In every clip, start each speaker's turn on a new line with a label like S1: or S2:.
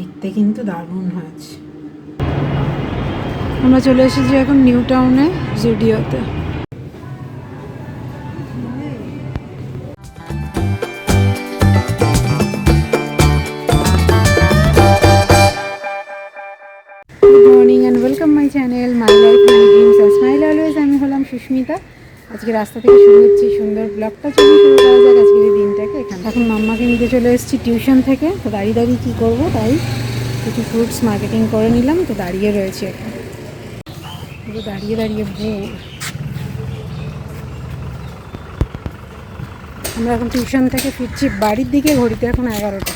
S1: দেখতে কিন্তু দারুণ হয়েছে। আমরা চলে এসেছি এখন নিউ টাউনে, জুডিওতে। সুস্মিতা। আজকে রাস্তা থেকে শুরু হচ্ছি সুন্দর ব্লগটা। চলে শুরু করা যাক। আজকের এই এখানে এখন মাম্মাকে নিতে চলে এসেছি টিউশন থেকে। তো দাঁড়িয়ে দাঁড়িয়ে কী করব তাই কিছু ফ্রুটস মার্কেটিং করে নিলাম। তো দাঁড়িয়ে রয়েছে এখন। পুরো দাঁড়িয়ে দাঁড়িয়ে বোর আমরা এখন টিউশন থেকে ফিরছি বাড়ির দিকে, ঘড়িতে এখন এগারোটা।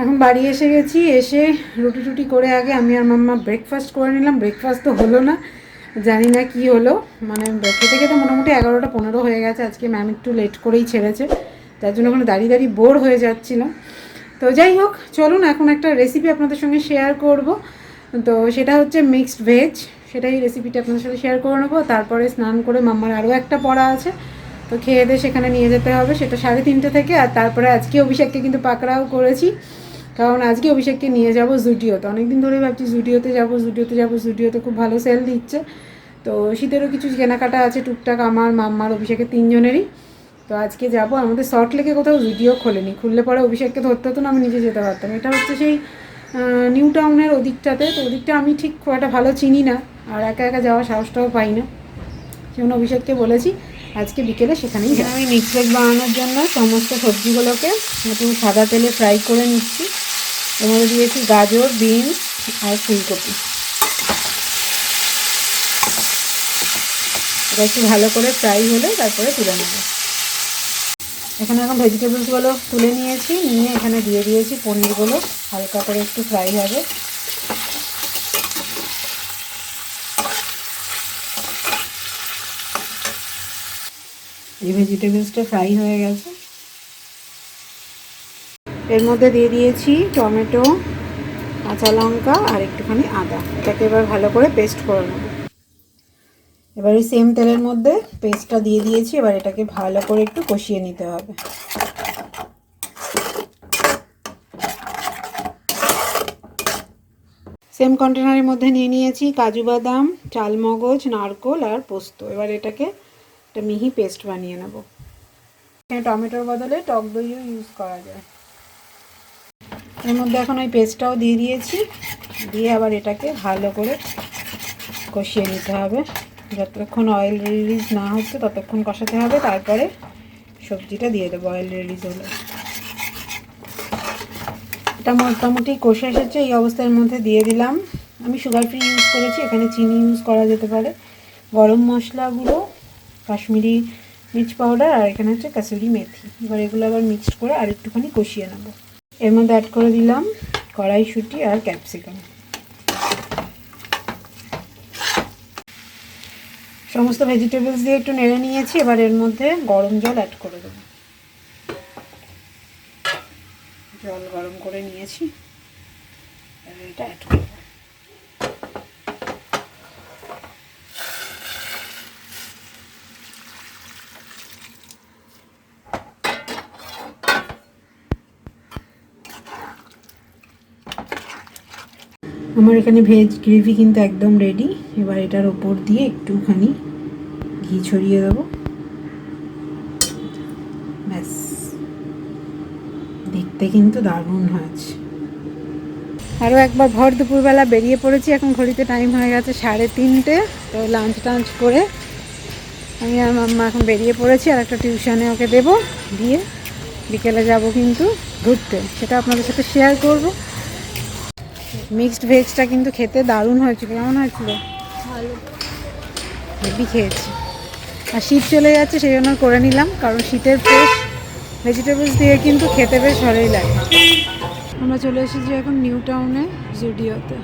S1: এখন বাড়ি এসে গেছি, এসে রুটি টুটি করে আগে আমি আর মাম্মা ব্রেকফাস্ট করে নিলাম। ব্রেকফাস্ট তো হলো না। জানি না কি হলো। মানে খেতে খেতে মোটামুটি এগারোটা পনেরো হয়ে গেছে। আজকে ম্যাম একটু লেট করেই ছেড়েছে। তার জন্য ওখানে দাঁড়িয়ে দাঁড়িয়ে বোর হয়ে যাচ্ছিলাম তো যাই হোক, চলুন এখন একটা রেসিপি আপনাদের সঙ্গে শেয়ার করব। তো সেটা হচ্ছে মিক্সড ভেজ সেটাই রেসিপিটা আপনাদের সাথে শেয়ার করে নেব। তারপরে স্নান করে মাম্মার আরও একটা পড়া আছে। তো খেয়ে দিয়ে সেখানে নিয়ে যেতে হবে। সেটা সাড়ে তিনটে থেকে। আর তারপরে আজকে অভিষেককে কিন্তু পাকড়াও করেছি। কারণ আজকে অভিষেককে নিয়ে যাব জুডিওতে। অনেকদিন ধরেই ভাবছি জুডিওতে যাব জুডিওতে যাব, জুডিওতে খুব ভালো সেল দিচ্ছে। তো শীতেরও কিছু কেনাকাটা আছে টুকটাক আমার, মাম্মার, অভিষেকের তিনজনেরই। তো আজকে যাব। আমাদের শর্ট লেগে কোথাও জুডিও খোলেনি। খুললে পরে অভিষেককে ধরতে হতো না, আমি নিজে যেতে পারতাম। এটা হচ্ছে সেই নিউ টাউনের ওদিকটাতে। তো ওদিকটা আমি ঠিক খুব একটা ভালো চিনি না, আর একা একা যাওয়ার সাহসটাও পাই না। সেজন্য অভিষেককে বলেছি, আজকে বিকেলে সেখানেই। আমি মিক্স ভেজ বানানোর জন্য সমস্ত সবজিগুলোকে একটু সাদা তেলে ফ্রাই করে নিচ্ছি। মধ্যে দিয়েছি গাজর বিনস আর ফুলকপি। এটা একটু ভালো করে ফ্রাই হলে তারপরে তুলে নেব। এখানে এখন ভেজিটেবলসগুলো তুলে নিয়েছি, নিয়ে এখানে দিয়ে দিয়েছি পনিরগুলো হালকা করে একটু ফ্রাই হবে। এই ভেজিটেবলসটা ফ্রাই হয়ে গেছে। এর মধ্যে দিয়ে দিয়েছি টমেটো, কাঁচা লঙ্কা আর একটুখানি আদা। এটাকে এবার ভালো করে পেস্ট করে নেব। এবার এই সেম তেলের মধ্যে পেস্টটা দিয়ে দিয়েছি। এবার এটাকে ভালো করে একটু কষিয়ে নিতে হবে। সেম কন্টেনারের মধ্যে নিয়ে নিয়েছি কাজু বাদাম, চালমগজ, নারকোল আর পোস্ত। এবার এটাকে একটা মিহি পেস্ট বানিয়ে নেব। এখানে টমেটোর বদলে টক দইও ইউজ করা যায়। এর মধ্যে এখন ওই পেস্টটাও দিয়ে দিয়েছি। দিয়ে আবার এটাকে ভালো করে কষিয়ে নিতে হবে। যতক্ষণ অয়েল রিলিজ না হচ্ছে ততক্ষণ কষাতে হবে। তারপরে সবজিটা দিয়ে দেবো অয়েল রিলিজ হলে। এটা মোটামুটি কষে এসেছে, এই অবস্থার মধ্যে দিয়ে দিলাম। আমি সুগার ফ্রি ইউজ করেছি, এখানে চিনি ইউজ করা যেতে পারে। গরম মশলাগুলো, কাশ্মীরি মির্চ পাউডার আর এখানে হচ্ছে কাসুরি মেথি। এবার এগুলো আবার মিক্সড করে আর একটুখানি কষিয়ে নেব। এর মধ্যে অ্যাড করে দিলাম কড়াইশুঁটি আর ক্যাপসিকাম সমস্ত ভেজিটেবলস দিয়ে একটু নেড়ে নিয়েছি, এবার এর মধ্যে গরম জল অ্যাড করে দেবো। জল গরম করে নিয়েছি। এটা অ্যাড করব। আমার এখানে ভেজ গ্রেভি কিন্তু একদম রেডি এবার এটার ওপর দিয়ে একটুখানি ঘি ছড়িয়ে দেবো। ব্যাস। দেখতে কিন্তু দারুণ হয়েছে। আরও একবার ভর দুপুরবেলা বেরিয়ে পড়েছি, এখন ঘড়িতে টাইম হয়ে গেছে সাড়ে তিনটে। তো লাঞ্চ টাঞ্চ করে আমি আর মাম্মা এখন বেরিয়ে পড়েছি, আর একটা টিউশনে ওকে দেবো। দিয়ে বিকেলে যাব কিন্তু ঘুরতে। সেটা আপনাদের সাথে শেয়ার করব। মিক্সড ভেজটা কিন্তু খেতে দারুণ হয়েছিল। কেমন হয়েছিল? হেভি খেয়েছি। আর শীত চলে যাচ্ছে সেই জন্য করে নিলাম কারণ শীতের ফ্রেশ ভেজিটেবলস দিয়ে কিন্তু খেতে বেশ ভালোই লাগে। আমরা চলে এসেছি এখন নিউ টাউনে জুডিওতে।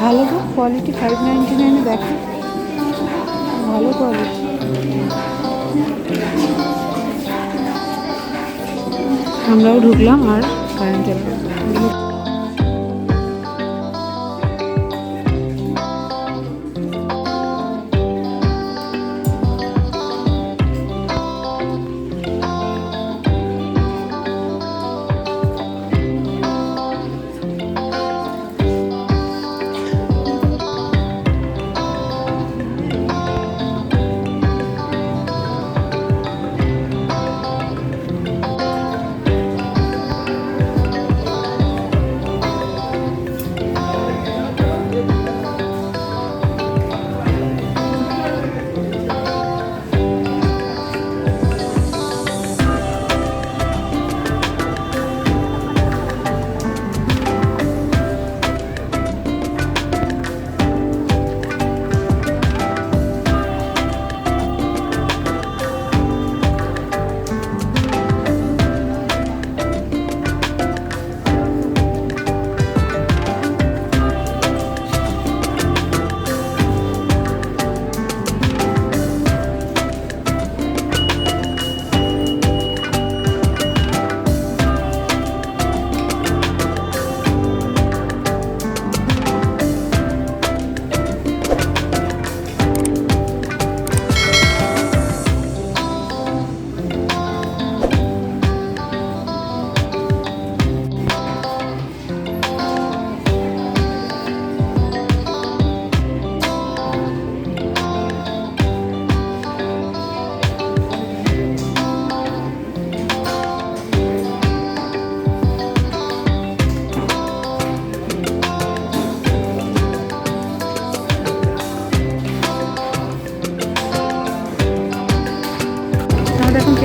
S1: ভালো তো কোয়ালিটি ফাইভ নাইনটি নাইনে দেখো। ভালো কোয়ালিটি আমরাও ঢুকলাম আর 가연결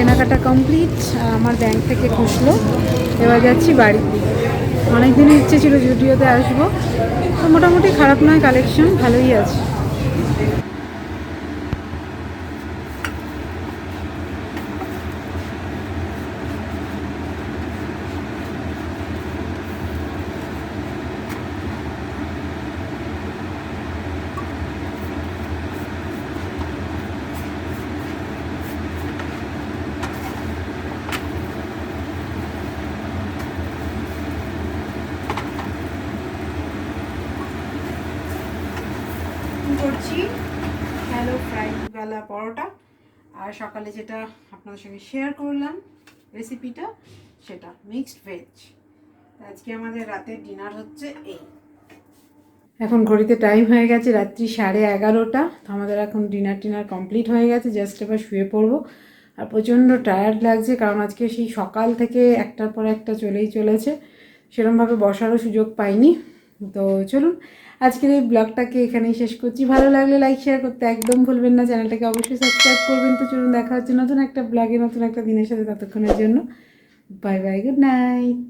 S1: এলো কমপ্লিট আমার ব্যাংক থেকে খুঁজলো। এবার যাচ্ছি দিকে অনেক দিনের ইচ্ছে ছিল জুডিওতে আসব। তো মোটামুটি খারাপ নয় কালেকশন ভালোই আছে করছি ফ্রাইড গালা পরোটা আর সকালে যেটা আপনাদের সঙ্গে শেয়ার করলাম রেসিপিটা সেটা মিক্সড ভেজ আজকে আমাদের রাতের ডিনার হচ্ছে এই। এখন ঘড়িতে টাইম হয়ে গেছে রাত্রি সাড়ে এগারোটা, তো আমাদের এখন ডিনার টিনার কমপ্লিট হয়ে গেছে জাস্ট এবার শুয়ে পড়ব। আর প্রচণ্ড টায়ার্ড লাগছে, কারণ আজকে সেই সকাল থেকে একটার পর একটা চলেই চলেছে। সেরমভাবে বসারও সুযোগ পাইনি। তো চলুন, আজকের এই ব্লগটাকে এখানেই শেষ করছি। ভালো লাগলে লাইক শেয়ার করতে একদম ভুলবেন না। চ্যানেলটাকে অবশ্যই সাবস্ক্রাইব করবেন। তো চলুন, দেখা হচ্ছে নতুন একটা ব্লগে, নতুন একটা দিনের সাথে ততক্ষণের জন্য। Bye bye good night